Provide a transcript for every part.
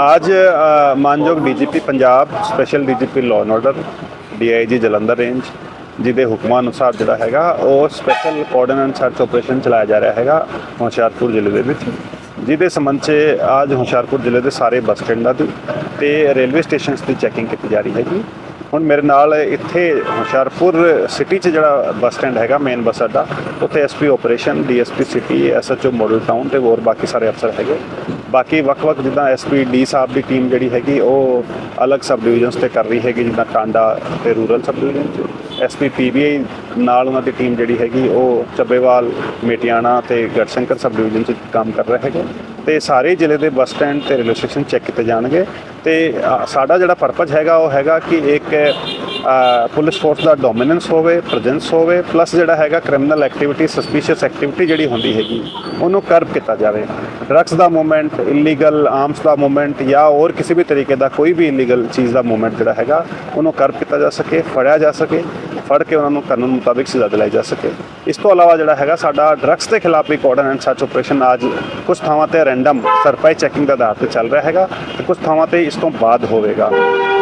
ਅੱਜ ਮਾਨਯੋਗ DGP Punjab, special DGP law and order, DIG Jalandhar range, ਜਿਹਦੇ ਹੁਕਮਾਂ ਅਨੁਸਾਰ ਜਿਹੜਾ ਹੈਗਾ, ਉਹ ਸਪੈਸ਼ਲ ਕੋਆਰਡੀਨੇਟ ਸਰਚ ਆਪਰੇਸ਼ਨ ਚਲਾਇਆ ਜਾ ਰਿਹਾ ਹੈਗਾ, ਹੁਸ਼ਿਆਰਪੁਰ ਜ਼ਿਲ੍ਹੇ ਦੇ ਵਿੱਚ, ਜਿਹਦੇ ਸੰਬੰਧ 'ਚ ਅੱਜ ਹੁਸ਼ਿਆਰਪੁਰ ਜ਼ਿਲ੍ਹੇ ਦੇ ਸਾਰੇ ਬੱਸ ਸਟੈਂਡਾਂ ਦੀ ਤੇ ਰੇਲਵੇ ਸਟੇਸ਼ਨਸ ਦੀ ਚੈਕਿੰਗ ਕੀਤੀ ਜਾ ਰਹੀ ਹੈਗੀ। ਹੁਣ ਮੇਰੇ ਨਾਲ ਇੱਥੇ ਹੁਸ਼ਿਆਰਪੁਰ ਸਿਟੀ 'ਚ ਜਿਹੜਾ ਬੱਸ ਸਟੈਂਡ ਹੈਗਾ, ਮੇਨ ਬੱਸ ਅੱਡਾ, ਉੱਥੇ SP operation DSP city SHO model town ਤੇ ਹੋਰ ਬਾਕੀ ਸਾਰੇ ਅਫਸਰ ਹੈਗੇ। ਬਾਕੀ ਵੱਖ-ਵੱਖ ਜਿੱਦਾਂ ਐਸਪੀ ਡੀ ਸਾਹਿਬ ਦੀ ਟੀਮ ਜਿਹੜੀ ਹੈਗੀ, ਉਹ ਅਲੱਗ ਸਬ ਡਿਵੀਜ਼ਨਸ ਤੇ ਕਰ ਰਹੀ ਹੈਗੀ, ਜਿੱਦਾਂ ਟਾਂਡਾ ਤੇ ਰੂਰਲ ਸਬ ਡਿਵੀਜ਼ਨ 'ਚ। ਐਸਪੀ ਪੀਬੀਆਈ ਨਾਲ ਉਹਨਾਂ ਦੀ ਟੀਮ ਜਿਹੜੀ ਹੈਗੀ, ਉਹ ਚੱਬੇਵਾਲ, ਮੇਟਿਆਣਾ ਤੇ ਗੜਸ਼ੰਕਰ ਸਬ ਡਿਵੀਜ਼ਨ 'ਚ ਕੰਮ ਕਰ ਰਿਹਾ ਹੈਗਾ। ਤੇ ਸਾਰੇ ਜ਼ਿਲ੍ਹੇ ਦੇ ਬੱਸ ਸਟੈਂਡ ਤੇ ਰੇਲਵੇ ਸਟੇਸ਼ਨ ਚੈੱਕ ਕੀਤੇ ਜਾਣਗੇ। ਤੇ ਸਾਡਾ ਜਿਹੜਾ ਪਰਪਸ ਹੈਗਾ, ਉਹ ਹੈਗਾ ਕਿ ਇੱਕ ਪੁਲਿਸ ਫੋਰਸ ਦਾ ਡੋਮੀਨੈਂਸ ਹੋਵੇ ਪ੍ਰੈਜ਼ੈਂਸ ਹੋਵੇ ਪਲੱਸ ਜਿਹੜਾ ਹੈਗਾ ਕ੍ਰਿਮੀਨਲ ਐਕਟੀਵਿਟੀ ਸਸਪੀਸ਼ੀਅਸ ਐਕਟੀਵਿਟੀ ਜਿਹੜੀ ਹੁੰਦੀ ਹੈਗੀ, ਉਹਨੂੰ ਕਰਬ ਕੀਤਾ ਜਾਵੇ। ਡਰੱਗਸ ਦਾ ਮੂਵਮੈਂਟ ਇਲੀਗਲ ਆਰਮਸ ਦਾ ਮੂਵਮੈਂਟ ਜਾਂ ਹੋਰ ਕਿਸੇ ਵੀ ਤਰੀਕੇ ਦਾ ਕੋਈ ਵੀ ਇਲੀਗਲ ਚੀਜ਼ ਦਾ ਮੂਵਮੈਂਟ ਜਿਹੜਾ ਹੈਗਾ, ਉਹਨੂੰ ਕਰਬ ਕੀਤਾ ਜਾ ਸਕੇ, ਫੜਿਆ ਜਾ ਸਕੇ, ਫੜ ਕੇ ਉਹਨਾਂ ਨੂੰ ਕਾਨੂੰਨ ਮੁਤਾਬਿਕ ਸਜ਼ਾ ਦਿਲਾਈ ਜਾ ਸਕੇ। ਇਸ ਤੋਂ ਇਲਾਵਾ ਜਿਹੜਾ ਹੈਗਾ, ਸਾਡਾ ਡਰੱਗਸ ਦੇ ਖਿਲਾਫ ਵੀ ਕੋਆਰਡੀਨੇਟ ਸਰਚ ਆਪਰੇਸ਼ਨ ਅੱਜ ਕੁਝ ਥਾਵਾਂ ਤੇ ਰੈਂਡਮ ਸਰਪਾਈ ਚੈਕਿੰਗ ਦਾ ਆਧਾਰ ਤੇ ਚੱਲ ਰਿਹਾ ਹੈਗਾ, ਤੇ ਕੁਝ ਥਾਵਾਂ ਤੇ ਇਸ ਤੋਂ ਬਾਅਦ ਹੋਵੇਗਾ।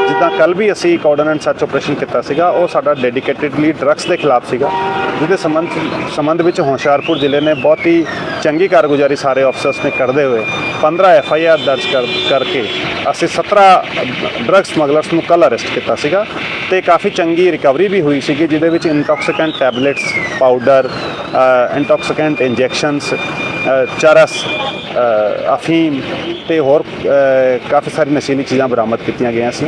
ਜਿੱਦਾਂ ਕੱਲ ਵੀ ਅਸੀਂ ਇੱਕ ਕੋਆਰਡੀਨੇਟ ਸਰਚ ਆਪਰੇਸ਼ਨ ਕੀਤਾ ਸੀਗਾ, ਉਹ ਸਾਡਾ ਡੈਡੀਕੇਟਿਡਲੀ ਡਰੱਗਸ ਦੇ ਖਿਲਾਫ ਸੀਗਾ, ਜਿਹਦੇ ਸੰਬੰਧ ਸੰਬੰਧ ਵਿੱਚ ਹੁਸ਼ਿਆਰਪੁਰ ਜ਼ਿਲ੍ਹੇ ਨੇ ਬਹੁਤ ਹੀ ਚੰਗੀ ਕਾਰਗੁਜ਼ਾਰੀ ਸਾਰੇ ਅਫਸਰਸ ਨੇ ਕਰਦੇ ਹੋਏ 15 ਐਫ ਆਈ ਆਰ ਦਰਜ ਕਰ ਕਰਕੇ ਅਸੀਂ 17 ਡਰੱਗ ਸਮਗਲਰਸ ਨੂੰ ਕੱਲ ਅਰੈਸਟ ਕੀਤਾ ਸੀਗਾ ਤੇ ਕਾਫੀ ਚੰਗੀ ਰਿਕਵਰੀ ਵੀ ਹੋਈ ਸੀਗੀ, ਜਿਹਦੇ ਵਿੱਚ intoxicant tablets powder intoxicant injections ਚਰਸ ਅਫੀਮ ਤੇ ਹੋਰ ਕਾਫੀ ਸਾਰੀ ਨਸ਼ੀਲੀ ਚੀਜ਼ਾਂ ਬਰਾਮਦ ਕੀਤੀਆਂ ਗਈਆਂ ਸੀ।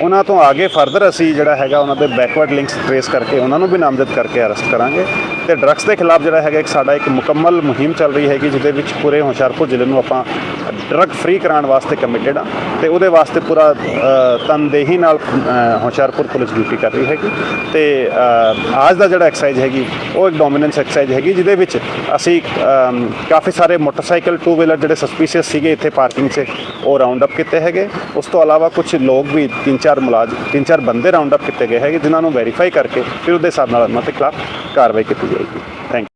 ਉਹਨਾਂ ਤੋਂ ਅੱਗੇ ਫਰਦਰ ਅਸੀਂ ਜਿਹੜਾ ਹੈਗਾ ਉਹਨਾਂ ਦੇ ਬੈਕਵਰਡ ਲਿੰਕਸ ਟ੍ਰੇਸ ਕਰਕੇ ਉਹਨਾਂ ਨੂੰ ਵੀ ਨਾਮਜ਼ਦ ਕਰਕੇ ਅਰੈਸਟ ਕਰਾਂਗੇ। ਤੇ ਡਰੱਗਸ ਦੇ ਖਿਲਾਫ ਜਿਹੜਾ ਹੈਗਾ ਇੱਕ ਸਾਡਾ ਇੱਕ ਮੁਕੰਮਲ ਮੁਹਿੰਮ ਚੱਲ ਰਹੀ ਹੈਗੀ ਜਿਹਦੇ ਵਿੱਚ ਪੂਰੇ ਹੁਸ਼ਿਆਰਪੁਰ ਜ਼ਿਲ੍ਹੇ ਨੂੰ ਆਪਾਂ ਡਰੱਗ ਫ੍ਰੀ ਕਰਾਉਣ ਵਾਸਤੇ ਕਮਿਟਡ ਆ। ਤੇ ਉਹਦੇ ਵਾਸਤੇ ਪੂਰਾ ਤਨਦੇਹੀ ਨਾਲ ਹੁਸ਼ਿਆਰਪੁਰ ਪੁਲਿਸ ਡਿਊਟੀ ਕਰ ਰਹੀ ਹੈਗੀ। ਤੇ ਅ, ਅੱਜ ਦਾ ਜਿਹੜਾ ਐਕਸਰਸਾਈਜ਼ ਹੈਗੀ ਉਹ ਇੱਕ ਡੋਮੀਨੈਂਸ ਐਕਸਰਸਾਈਜ਼ ਹੈਗੀ ਜਿਹਦੇ ਵਿੱਚ ਅਸੀਂ ਕਾਫੀ ਸਾਰੇ ਮੋਟਰਸਾਈਕਲ ਟੂ ਵੀਲਰ ਜਿਹੜੇ ਸਸਪੀਸ਼ੀਅਸ ਸੀਗੇ ਇੱਥੇ ਪਾਰਕਿੰਗ 'ਚ, ਉਹ ਰਾਉਂਡ ਅਪ ਕੀਤੇ ਹੈਗੇ। ਉਸ ਤੋਂ ਇਲਾਵਾ ਕੁਝ ਲੋਕ ਵੀ ਤਿੰਨ ਚਾਰ ਮੁਲਾਜ਼ਮ ਤਿੰਨ ਚਾਰ ਬੰਦੇ ਰਾਉਂਡ ਅਪ ਕੀਤੇ ਗਏ ਹੈਗੇ, ਜਿਨ੍ਹਾਂ ਨੂੰ ਵੈਰੀਫਾਈ ਕਰਕੇ ਫਿਰ ਉਹਦੇ ਹਿਸਾਬ ਨਾਲ ਉਹਨਾਂ ਦੇ ਖਿਲਾਫ ਕਾਰਵਾਈ ਕੀਤੀ ਜਾਏਗੀ। ਥੈਂਕ